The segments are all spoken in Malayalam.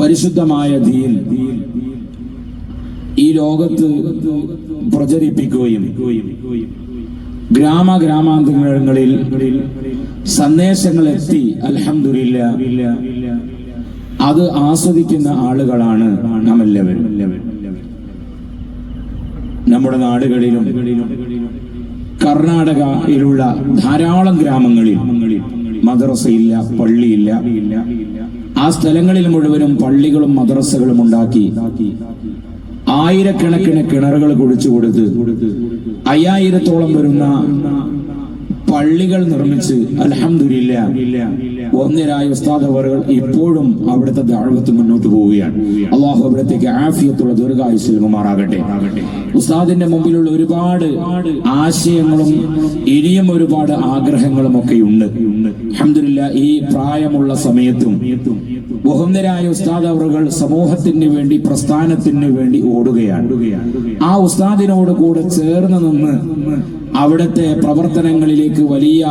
പരിശുദ്ധമായ ദീൻ ഈ ലോകത്ത് പ്രചരിപ്പിക്കുകയും ഗ്രാമ ഗ്രാമാന്തരങ്ങളിൽ സന്ദേശങ്ങൾ എത്തി അലഹമില്ല അത് ആസ്വദിക്കുന്ന ആളുകളാണ് നമ്മുടെ നാടുകളിലും കർണാടകയിലുള്ള ധാരാളം ഗ്രാമങ്ങളിൽ മദ്രസയില്ല പള്ളിയില്ല. ആ സ്ഥലങ്ങളിൽ മുഴുവനും പള്ളികളും മദ്രസകളും ഉണ്ടാക്കി. ആയിരക്കണക്കിന് കിണറുകൾ കുഴിച്ചു കൊടുത്ത് അയ്യായിരത്തോളം വരുന്ന പള്ളികൾ നിർമ്മിച്ച് അലഹമില്ല ഒന്നിരായ ഉസ്താദ് അവറുകൾ ഇപ്പോഴും അവിടുത്തെ ദാഴ്വത്ത് മുന്നോട്ട് പോവുകയാണ്. അള്ളാഹു അവിടത്തേക്ക് ആഫിയത്തുള്ള ദീർഘായുസ് ഉസ്താദിന്റെ മുമ്പിലുള്ള ഒരുപാട് ആശയങ്ങളും ഇനിയും ഒരുപാട് ആഗ്രഹങ്ങളും ഒക്കെ ഉണ്ട് അഹമ്മദില്ല ഈ പ്രായമുള്ള സമയത്തും ബഹുന്ദരായ ഉസ്താദ് അവറുകൾ സമൂഹത്തിന് വേണ്ടി പ്രസ്ഥാനത്തിന് വേണ്ടി ഓടുകയാണ്. ആ ഉസ്താദിനോട് കൂടെ ചേർന്ന് നിന്ന് അവിടുത്തെ പ്രവർത്തനങ്ങളിലേക്ക് വലിയ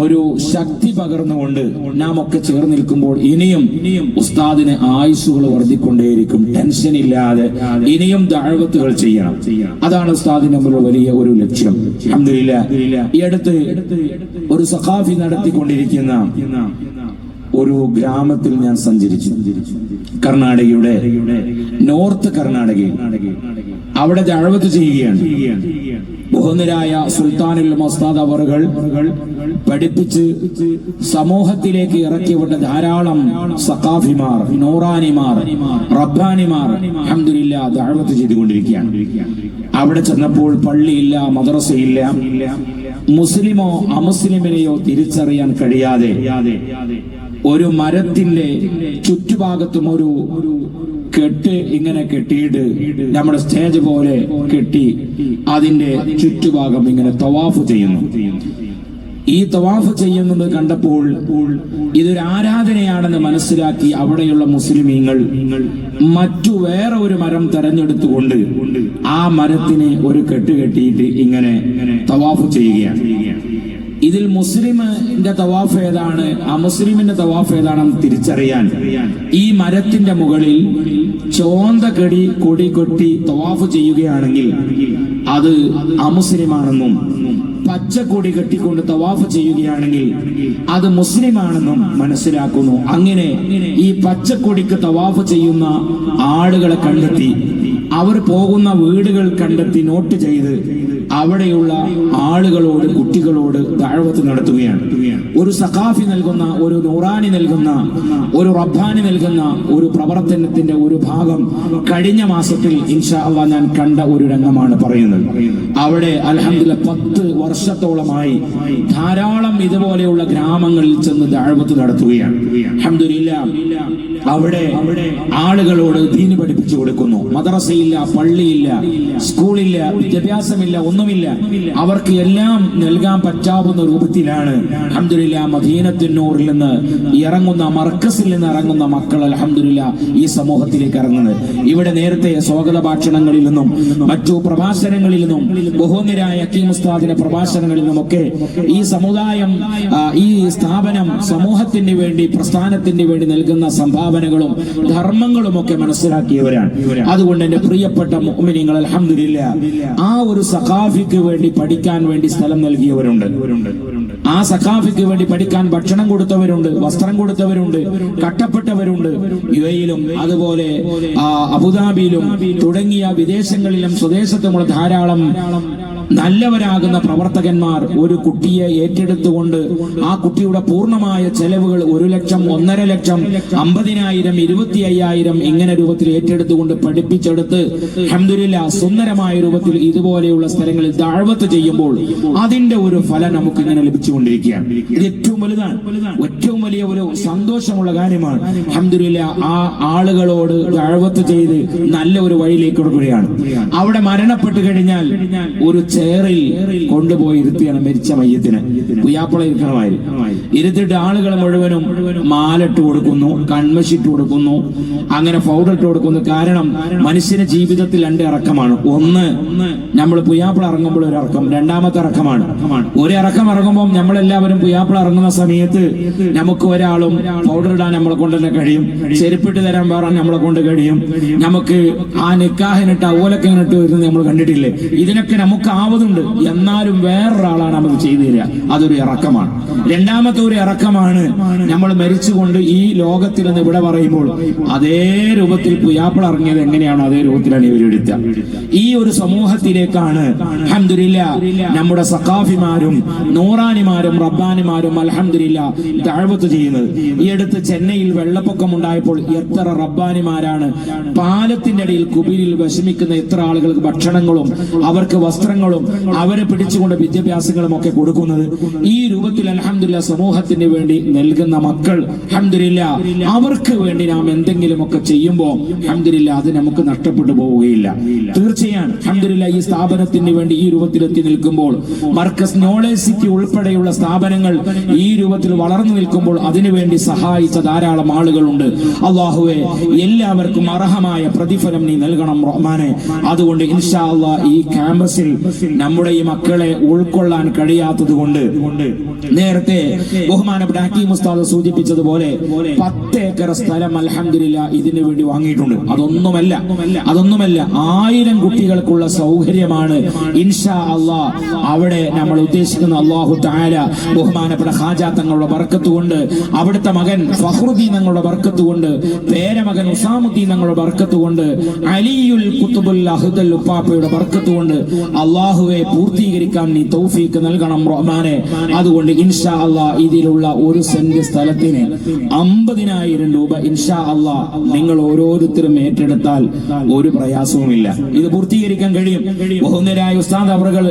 ഒരു ശക്തി പകർന്നുകൊണ്ട് നാം ഒക്കെ ചേർന്ന് നിൽക്കുമ്പോൾ ഇനിയും ഇനിയും ഉസ്താദിന് ആയുസുകൾ വർദ്ധിക്കൊണ്ടേയിരിക്കും. ടെൻഷൻ ഇല്ലാതെ ഇനിയും ദാഴ്വത്തുകൾ ചെയ്യണം. അതാണ് ഉസ്താദിന് മുമ്പിലുള്ള വലിയ ഒരു ലക്ഷ്യം. അഹമ്മദില്ല ഈ അടുത്ത് ഒരു സഖാഫി നടത്തിക്കൊണ്ടിരിക്കുന്ന ഒരു ഗ്രാമത്തിൽ ഞാൻ സഞ്ചരിച്ചു. കർണാടകയുടെ നോർത്ത് കർണാടകയിൽ. അവിടെ ജഴവത്ത് ചെയ്യുകയാണ്. ബഹുനിരായ സുൽത്താനുൽ മസ്താദ് അവറുകൾ പഠിപ്പിച്ച് സമൂഹത്തിലേക്ക് ഇറക്കിവിട്ട ധാരാളം സഖാഫിമാർ നൂറാനിമാർ റബ്ബാനിമാർ അഹമ്മദില്ല ദാഴ്വത്ത് ചെയ്തുകൊണ്ടിരിക്കുകയാണ്. അവിടെ ചെന്നപ്പോൾ പള്ളിയില്ല മദ്രസയില്ല. മുസ്ലിമോ അമുസ്ലിമിനെയോ തിരിച്ചറിയാൻ കഴിയാതെ ഒരു മരത്തിന്റെ ചുറ്റുഭാഗത്തും ഒരു കെട്ട് ഇങ്ങനെ കെട്ടിയിട്ട് നമ്മുടെ സ്റ്റേജ് പോലെ കെട്ടി അതിന്റെ ചുറ്റുഭാഗം ഇങ്ങനെ തവാഫ് ചെയ്യുന്നു. ഈ തവാഫ് ചെയ്യുന്നത് കണ്ടപ്പോൾ ഇതൊരു ആരാധനയാണെന്ന് മനസ്സിലാക്കി അവിടെയുള്ള മുസ്ലിമീങ്ങൾ മറ്റു വേറെ ഒരു മരം തെരഞ്ഞെടുത്തുകൊണ്ട് ആ മരത്തിനെ ഒരു കെട്ട് കെട്ടിയിട്ട് ഇങ്ങനെ തവാഫ് ചെയ്യുകയാണ്. ഇതിൽ മുസ്ലിമിന്റെ തവാഫ് ഏതാണ്? ആ മുസ്ലിമിന്റെ തവാഫ് ഏതാണെന്ന് തിരിച്ചറിയാൻ. ഈ മരത്തിന്റെ മുകളിൽ ചോന്ത കടി കൊടി കൊട്ടി തവാഫ് ചെയ്യുകയാണെങ്കിൽ അത് അമുസ്ലിമാണെന്നും പച്ചക്കൊടി കെട്ടിക്കൊണ്ട് തവാഫ് ചെയ്യുകയാണെങ്കിൽ അത് മുസ്ലിമാണെന്നും മനസ്സിലാക്കുന്നു. അങ്ങനെ ഈ പച്ചക്കൊടിക്ക് തവാഫ് ചെയ്യുന്ന ആളുകളെ കണ്ടെത്തി അവർ പോകുന്ന വീടുകൾ കണ്ടെത്തി നോട്ട് ചെയ്ത് അവിടെയുള്ള ആളുകളോട് കുട്ടികളോട് താഴ്വത്ത് നടത്തുകയാണ്. ഒരു സഖാഫി നൽകുന്ന ഒരു നൂറാനി നൽകുന്ന ഒരു റബ്ബാനി നൽകുന്ന ഒരു പ്രവർത്തനത്തിന്റെ ഒരു ഭാഗം കഴിഞ്ഞ മാസത്തിൽ ഇൻഷാ ഞാൻ കണ്ട ഒരു രംഗമാണ് പറയുന്നത്. അവിടെ അലഹമില്ല പത്ത് വർഷത്തോളമായി ധാരാളം ഇതുപോലെയുള്ള ഗ്രാമങ്ങളിൽ ചെന്ന് താഴ്വത്ത് നടത്തുകയാണ്. അഹമ്മദില്ല അവിടെ ആളുകളോട് ദീന് പഠിപ്പിച്ചു കൊടുക്കുന്നു. മദ്രസയില്ല പള്ളിയില്ല സ്കൂളില്ല വിദ്യാഭ്യാസമില്ല ഒന്നുമില്ല. അവർക്ക് എല്ലാം നൽകാൻ പറ്റാവുന്ന രൂപത്തിലാണ്. അഹമ്മദില്ല മദീനത്തിനൂറിൽ നിന്ന് ഇറങ്ങുന്ന മർക്കസിൽ നിന്ന് ഇറങ്ങുന്ന മക്കൾ അലഹമില്ല ഈ സമൂഹത്തിലേക്ക് ഇറങ്ങുന്നത്. ഇവിടെ നേരത്തെ സ്വാഗത ഭാഷണങ്ങളിൽ നിന്നും മറ്റു പ്രഭാഷണങ്ങളിൽ നിന്നും ബഹുനിരായ അക്കീം ഉസ്താദിന്റെ പ്രഭാഷണങ്ങളിൽ നിന്നുമൊക്കെ ഈ സമുദായം ഈ സ്ഥാപനം സമൂഹത്തിന് വേണ്ടി പ്രസ്ഥാനത്തിന് വേണ്ടി നൽകുന്ന സംഭാവനകളും ധർമ്മങ്ങളും ഒക്കെ മനസ്സിലാക്കിയവരാണ്. അതുകൊണ്ട് എന്റെ പ്രിയപ്പെട്ട മുഅ്മിനീങ്ങൾ അൽഹംദുലില്ല ആ ഒരു സഖാഫിക്ക് വേണ്ടി പഠിക്കാൻ വേണ്ടി സ്ഥലം നൽകിയവരുണ്ട്. ആ സഖാഫിക്ക് വേണ്ടി പഠിക്കാൻ ഭക്ഷണം കൊടുത്തവരുണ്ട് വസ്ത്രം കൊടുത്തവരുണ്ട് കട്ടപ്പെട്ടവരുണ്ട്. യു എയിലും അതുപോലെ അബുദാബിയിലും തുടങ്ങിയ വിദേശങ്ങളിലും സ്വദേശത്തുമുള്ള ധാരാളം നല്ലവരാകുന്ന പ്രവർത്തകന്മാർ ഒരു കുട്ടിയെ ഏറ്റെടുത്തുകൊണ്ട് ആ കുട്ടിയുടെ പൂർണമായ ചെലവുകൾ ഒരു ലക്ഷം ഒന്നര ലക്ഷം അമ്പതിനായിരം ഇരുപത്തി അയ്യായിരം ഇങ്ങനെ രൂപത്തിൽ ഏറ്റെടുത്തുകൊണ്ട് പഠിപ്പിച്ചെടുത്ത് അഹമ്മദില്ല സുന്ദരമായ രൂപത്തിൽ ഇതുപോലെയുള്ള സ്ഥലങ്ങളിൽ താഴ്വത്ത് ചെയ്യുമ്പോൾ അതിന്റെ ഒരു ഫലം നമുക്ക് ഇങ്ങനെ ലഭിച്ചുകൊണ്ടിരിക്കുകയാണ്. ഇത് ഏറ്റവും വലുതാണ്. ഏറ്റവും വലിയ ഒരു സന്തോഷമുള്ള കാര്യമാണ്. അഹമ്മദില്ല ആ ആളുകളോട് താഴ്വത്ത് ചെയ്ത് നല്ല ഒരു വഴിയിലേക്ക് കൊടുക്കുകയാണ്. അവിടെ മരണപ്പെട്ടു കഴിഞ്ഞാൽ ഒരു ചെയറിൽ കൊണ്ടുപോയി ഇരുത്തിയാണ് മരിച്ച മയ്യത്തിന്. പുയ്യാപ്പള ഇരിക്കണമായി ഇരുത്തിട്ട് ആളുകൾ മുഴുവനും മാലിട്ട് കൊടുക്കുന്നു കൺമശിട്ട് കൊടുക്കുന്നു അങ്ങനെ പൗഡർ ഇട്ട് കൊടുക്കുന്നു. കാരണം മനുഷ്യന്റെ ജീവിതത്തിൽ രണ്ട് ഇറക്കമാണ്. ഒന്ന് നമ്മൾ പുയ്യാപ്പിള ഇറങ്ങുമ്പോൾ ഒരു ഇറക്കം. രണ്ടാമത്തെ ഇറക്കമാണ്. ഒരു ഇറക്കം ഇറങ്ങുമ്പോൾ നമ്മളെല്ലാവരും പുയ്യാപ്പിള ഇറങ്ങുന്ന സമയത്ത് നമുക്ക് ഒരാളും പൗഡർ ഇടാൻ നമ്മളെ കൊണ്ട് തന്നെ കഴിയും. ചെരുപ്പിട്ട് തരാൻ പറയാൻ നമ്മളെ കൊണ്ട് കഴിയും. നമുക്ക് ആ നിക്കാഹിനിട്ട് ഓലൊക്കെ ഇട്ട് വരുന്നത് നമ്മൾ കണ്ടിട്ടില്ലേ? ഇതിനൊക്കെ നമുക്ക് ആവതുണ്ട് എന്നാലും വേറൊരാളാണ് നമുക്ക് ചെയ്തു തരിക. അതൊരു ഇറക്കമാണ്. രണ്ടാമത്തെ ഒരു ഇറക്കമാണ് നമ്മൾ മരിച്ചുകൊണ്ട് ഈ ലോകത്തിൽ നിന്ന് ഇവിടെ പറയുമ്പോൾ അതേ രൂപത്തിൽ പുയാപ്പിൾ ഇറങ്ങിയത് എങ്ങനെയാണോ അതേ രൂപത്തിലാണ് ഇവരെടുത്ത ഈ ഒരു സമൂഹത്തിലേക്കാണ് അൽഹംദുലില്ല നമ്മുടെ സഖാഫിമാരും നൂറാനിമാരും റബ്ബാനിമാരും അൽഹംദുലില്ല താഴ്വത്ത് ചെയ്യുന്നത്. ഈ അടുത്ത് ചെന്നൈയിൽ വെള്ളപ്പൊക്കം ഉണ്ടായപ്പോൾ എത്ര റബ്ബാനിമാരാണ് പാലത്തിന്റെ അടിയിൽ കുബിലിൽ വിഷമിക്കുന്ന എത്ര ആളുകൾക്ക് ഭക്ഷണങ്ങളും അവർക്ക് വസ്ത്രങ്ങളും അവരെ പിടിച്ചുകൊണ്ട് വിദ്യാഭ്യാസങ്ങളും ഒക്കെ കൊടുക്കുന്നത് ഈ രൂപത്തിൽ അലഹമില്ല സമൂഹത്തിന് വേണ്ടി നൽകുന്ന മക്കൾ അഹമ്മദില്ല അവർക്ക് വേണ്ടി നാം എന്തെങ്കിലുമൊക്കെ ചെയ്യുമ്പോൾ അഹമ്മദില്ല അത് നമുക്ക് നഷ്ടപ്പെട്ടു പോവുകയില്ല. തീർച്ചയാണ് അഹമ്മദില്ല ഈ സ്ഥാപനത്തിന് വേണ്ടി ഈ രൂപത്തിൽ എത്തി നിൽക്കുമ്പോൾ മർക്കസ് നോളേജ് സിറ്റി ഉൾപ്പെടെയുള്ള സ്ഥാപനങ്ങൾ ഈ രൂപത്തിൽ വളർന്നു നിൽക്കുമ്പോൾ അതിനുവേണ്ടി സഹായിച്ച ധാരാളം ആളുകളുണ്ട്. അള്ളാഹുവെ എല്ലാവർക്കും അർഹമായ പ്രതിഫലം നീ നൽകണം റഹ്മാനെ. അതുകൊണ്ട് ഇൻഷാ അള്ളാഹ് ഈ ക്യാമ്പസിൽ നമ്മുടെ ഈ മക്കളെ ഉൾക്കൊള്ളാൻ കഴിയാത്തത് കൊണ്ട് നേരത്തെ ബഹുമാനപ്പെട്ട ഹക്കീം ഉസ്താദ് സൂചിപ്പിച്ചതുപോലെ പത്ത് ഏക്കർ സ്ഥലം അലഹമില്ല ഇതിനു വേണ്ടി വാങ്ങിയിട്ടുണ്ട്. അതൊന്നുമല്ല അതൊന്നുമല്ല ആയിരം കുട്ടികൾക്കുള്ള സൗകര്യമാണ് ഇൻഷാ അള്ളാ അവിടെ നമ്മൾ ഉദ്ദേശിക്കുന്ന അള്ളാഹു താര ബഹുമാനപ്പെട്ട ഹാജാ തങ്ങളുടെ ബർക്കത്ത് കൊണ്ട് അവിടുത്തെ മകൻ ഫഹ്റുദ്ദീൻ തങ്ങളുടെ ബർക്കത്ത് കൊണ്ട് പേരമകൻ ഉസാമുദ്ദീൻ തങ്ങളുടെ ബർക്കത്ത് കൊണ്ട് അലിയുൽ കുത്തുബുൽ അഹുദൽ ഉപ്പാപ്പയുടെ ബർക്കത്ത് കൊണ്ട് അള്ളാഹുവെ പൂർത്തീകരിക്കാൻ നീ തൗഫീക്ക് നൽകണം റഹ്മാനെ. അതുകൊണ്ട് ഇൻഷാ അള്ളാ ഇതിലുള്ള ഒരു സെന്റ് സ്ഥലത്തിന് അമ്പതിനായിരം രൂപ ഇൻഷാ അള്ളാ നിങ്ങൾ ഓരോരുത്തരും ഏറ്റെടുത്താൽ ഒരു പ്രയാസവുമില്ല. ഇത് പൂർത്തീകരിക്കാൻ കഴിയും. ബഹുനരായ ഉസ്താദ് അവറുകൾ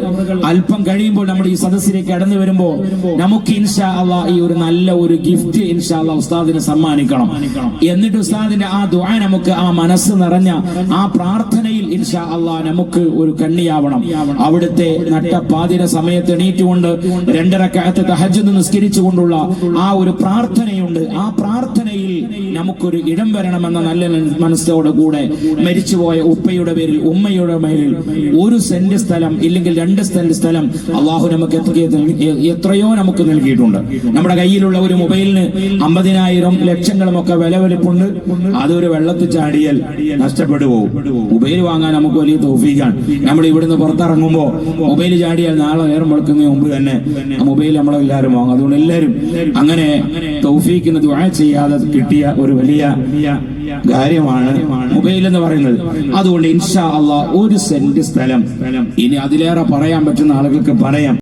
അല്പം കഴിയുമ്പോൾ നമ്മുടെ ഈ സദസ്സിലേക്ക് കടന്നു വരുമ്പോൾ നമുക്ക് ഇൻഷാ അള്ളാ ഈ ഒരു നല്ല ഒരു ഗിഫ്റ്റ് ഇൻഷാ അള്ളാ ഉസ്താദിന് സമ്മാനിക്കണം. എന്നിട്ട് ഉസ്താദിന്റെ ആ ദുആ നമുക്ക് ആ മനസ്സ് നിറഞ്ഞ ആ പ്രാർത്ഥനയിൽ ഇൻഷാ അള്ളാ നമുക്ക് ഒരു കണ്ണിയാവണം. അവിടുത്തെ നട്ടപ്പാതിര സമയത്ത് എണീറ്റുകൊണ്ട് രണ്ടരക്കാലത്ത് തഹജ് നിസ്കരിച്ചുകൊണ്ടുള്ള ആ ഒരു പ്രാർത്ഥനയുണ്ട്. ആ പ്രാർത്ഥനയിൽ നമുക്കൊരു ഇടം വരണമെന്ന നല്ല മനസ്സോടെ കൂടെ മരിച്ചുപോയ ഉപ്പയുടെ പേരിൽ ഉമ്മയുടെ പേരിൽ ഒരു സെന്റ് സ്ഥലം ഇല്ലെങ്കിൽ രണ്ട് സെന്റ് സ്ഥലം അള്ളാഹു നമുക്ക് എത്ര- എത്രയോ നമുക്ക് നൽകിയിട്ടുണ്ട്. നമ്മുടെ കയ്യിലുള്ള ഒരു മൊബൈലിന് അമ്പതിനായിരം ലക്ഷങ്ങളും ഒക്കെ വില വലിപ്പുണ്ട്. അതൊരു വെള്ളത്തിൽ ചാടിയാൽ നഷ്ടപ്പെട്ടു പോകും മൊബൈൽ വാങ്ങാൻ നമുക്ക് വലിയ തോഫീക്കാണ്. നമ്മൾ ഇവിടുന്ന് പുറത്തിറങ്ങുമ്പോൾ മൊബൈൽ ചാടിയാൽ നാളെ നേരം വെളുക്കുന്നതിന് മുമ്പ് തന്നെ മൊബൈൽ നമ്മളെല്ലാവരും വാങ്ങും. അതുകൊണ്ട് എല്ലാവരും അങ്ങനെ തൗഫീഖിന് ദുആ ചെയ്യാതെ കിട്ടിയ ഒരു വലിയ കാര്യമാണ് മൊബൈൽ എന്ന് പറയുന്നത്. അതുകൊണ്ട് ഇൻഷാ അള്ളാഹ് ഒരു സെന്റ് സ്ഥലം. ഇനി അതിലേറെ പറയാൻ പറ്റുന്ന ആളുകൾക്ക് പറയാം.